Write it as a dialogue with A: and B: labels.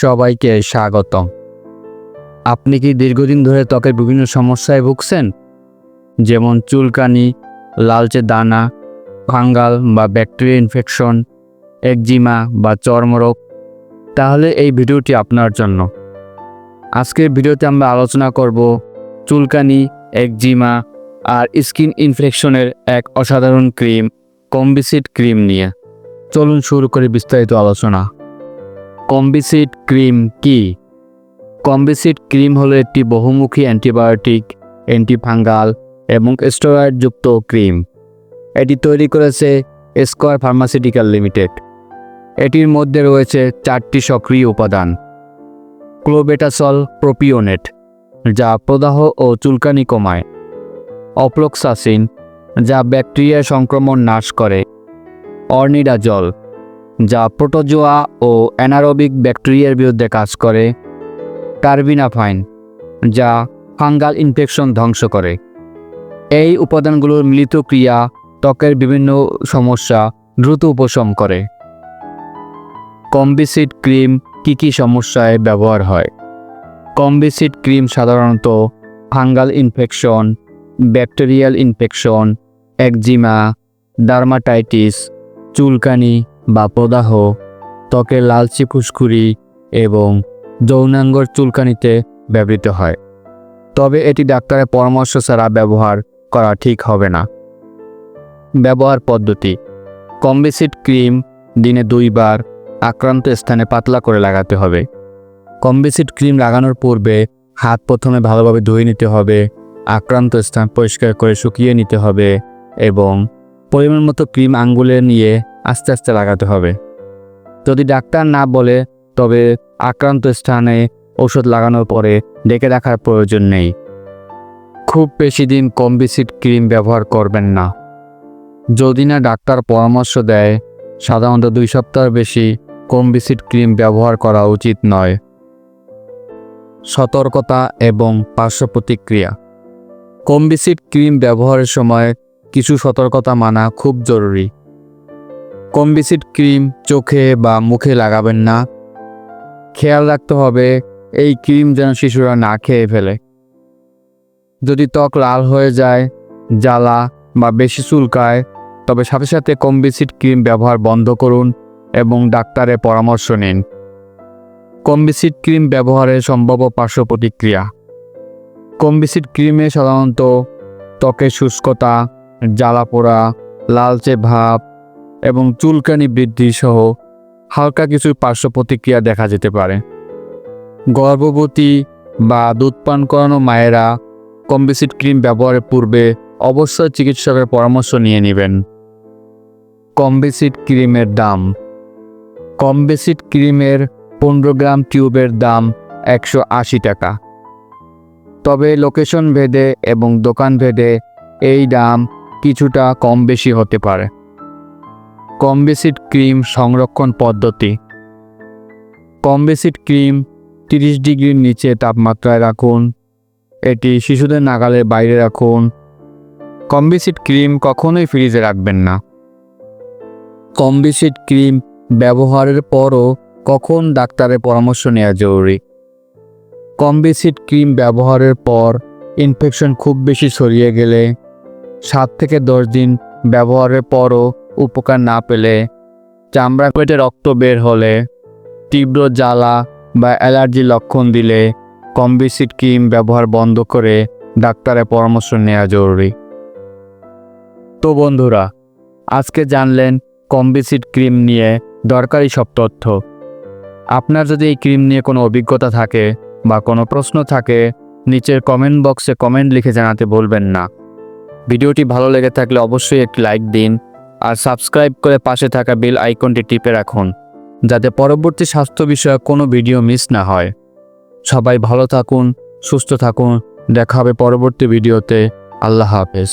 A: সবাইকে স্বাগতম। আপনি কি দীর্ঘদিন ধরে ত্বকের বিভিন্ন সমস্যায় ভুগছেন? যেমন চুলকানি, লালচে দানা, ফাঙ্গাল বা ব্যাকটেরিয়া ইনফেকশন, একজিমা বা চর্মরোগ। তাহলে এই ভিডিওটি আপনার জন্য। আজকের ভিডিওতে আমরা আলোচনা করব চুলকানি, একজিমা আর স্কিন ইনফেকশনের এক অসাধারণ ক্রিম, কম্বিসিড ক্রিম নিয়ে। চলুন শুরু করে বিস্তারিত আলোচনা। কম্বিসিড ক্রিম কি? কম্বিসিড ক্রিম হলো একটি বহুমুখী অ্যান্টিবায়োটিক, অ্যান্টিফাঙ্গাল এবং স্টেরয়েডযুক্ত ক্রিম। এটি তৈরি করেছে স্কোয়ার ফার্মাসিউটিক্যাল লিমিটেড। এটির মধ্যে রয়েছে চারটি সক্রিয় উপাদান। ক্লোবেটাসল প্রোপিওনেট, যা প্রদাহ ও চুলকানি কমায়। অপ্লোক্সাসিন যা ব্যাকটেরিয়া সংক্রমণ নাশ করে। অর্নিডাজল যা প্রোটোজোয়া ও অ্যানারোবিক ব্যাকটেরিয়ার বিরুদ্ধে কাজ করে। কার্বিনাফাইন, যা ফাঙ্গাল ইনফেকশন ধ্বংস করে। এই উপাদানগুলোর মিলিত ক্রিয়া ত্বকের বিভিন্ন সমস্যা দ্রুত উপশম করে। কম্বিসিড ক্রিম কী কী সমস্যায় ব্যবহার হয়? কম্বিসিড ক্রিম সাধারণত fungal infection, bacterial infection, eczema, dermatitis, চুলকানি বা প্রদাহ ত্বকের লালচে ফুসকুড়ি এবং যৌনাঙ্গর চুলকানিতে ব্যবহৃত হয়। তবে এটি ডাক্তারের পরামর্শ ছাড়া ব্যবহার করা ঠিক হবে না। ব্যবহার পদ্ধতি কম্বিসিড ক্রিম দিনে দুইবার আক্রান্ত স্থানে পাতলা করে লাগাতে হবে। কম্বিসিড ক্রিম লাগানোর পূর্বে হাত প্রথমে ভালোভাবে ধুয়ে নিতে হবে, আক্রান্ত স্থান পরিষ্কার করে শুকিয়ে নিতে হবে এবং পরিমাণ মতো ক্রিম আঙ্গুলে নিয়ে আস্তে আস্তে লাগাতে হবে। যদি ডাক্তার না বলে, তবে আক্রান্ত স্থানে ওষুধ লাগানোর পরে ডেকে রাখার প্রয়োজন নেই। খুব বেশি দিন কম্বিসিড ক্রিম ব্যবহার করবেন না। যদি না ডাক্তার পরামর্শ দেয়, সাধারণত দুই সপ্তাহের বেশি কম্বিসিড ক্রিম ব্যবহার করা উচিত নয়। সতর্কতা এবং পার্শ্ব প্রতিক্রিয়া। কম্বিসিড ক্রিম ব্যবহারের সময় কিছু সতর্কতা মানা খুব জরুরি। কম্বিসিড ক্রিম চোখে বা মুখে লাগাবেন না। খেয়াল রাখতে হবে, এই ক্রিম যেন শিশুরা না খেয়ে ফেলে। যদি ত্বক লাল হয়ে যায়, জ্বালা বা বেশি চুলকায়, তবে সাথে সাথে কম্বিসিড ক্রিম ব্যবহার বন্ধ করুন এবং ডাক্তারের পরামর্শ নিন। কম্বিসিড ক্রিম ব্যবহারের সম্ভাব্য পার্শ্ব প্রতিক্রিয়া। কম্বিসিড ক্রিমে সাধারণত ত্বকের শুষ্কতা জ্বালা পোড়া লালচে ভাব এবং চুলকানি বৃদ্ধি সহ হালকা কিছু পার্শ্ব প্রতিক্রিয়া দেখা যেতে পারে। গর্ভবতী বা দুধ পান করানো মায়েরা কম্বিসিড ক্রিম ব্যবহারের পূর্বে অবশ্যই চিকিৎসকের পরামর্শ নিয়ে নেবেন। কম্বিসিড ক্রিমের দাম। কম্বিসিড ক্রিমের পনেরো গ্রাম টিউবের দাম একশো আশি টাকা। তবে লোকেশন ভেদে এবং দোকান ভেদে এই দাম কিছুটা কম বেশি হতে পারে। কম্বিসিড ক্রিম সংরক্ষণ পদ্ধতি। কম্বিসিড ক্রিম তিরিশ ডিগ্রির নিচে তাপমাত্রায় রাখুন। এটি শিশুদের নাগালের বাইরে রাখুন। কম্বিসিড ক্রিম কখনোই ফ্রিজে রাখবেন না। কম্বিসিড ক্রিম ব্যবহারের পরও কখন ডাক্তারের পরামর্শ নেওয়া জরুরি? কম্বিসিড ক্রিম ব্যবহারের পর ইনফেকশন খুব বেশি ছড়িয়ে গেলে সাত থেকে দশ দিন ব্যবহারের পরও উপকার না পেলে চামড়া পেটে রক্ত বের হলে, তীব্র জ্বালা বা অ্যালার্জি লক্ষণ দিলে কম্বিসিড ক্রিম ব্যবহার বন্ধ করে ডাক্তারের পরামর্শ নেওয়া জরুরি। তো বন্ধুরা, আজকে জানলেন কম্বিসিড ক্রিম নিয়ে দরকারি সব তথ্য। আপনার যদি এই ক্রিম নিয়ে কোনো অভিজ্ঞতা থাকে বা কোনো প্রশ্ন থাকে, নিচের কমেন্ট বক্সে কমেন্ট লিখে জানাতে বলবেন না। ভিডিওটি ভালো লেগে থাকলে অবশ্যই একটি লাইক দিন আর সাবস্ক্রাইব করে পাশে থাকা বেল আইকনটি টিপে রাখুন, যাতে পরবর্তী স্বাস্থ্য বিষয়ক কোনো ভিডিও মিস না হয়। সবাই ভালো থাকুন, সুস্থ থাকুন, দেখা হবে পরবর্তী ভিডিওতে। আল্লাহ হাফেজ।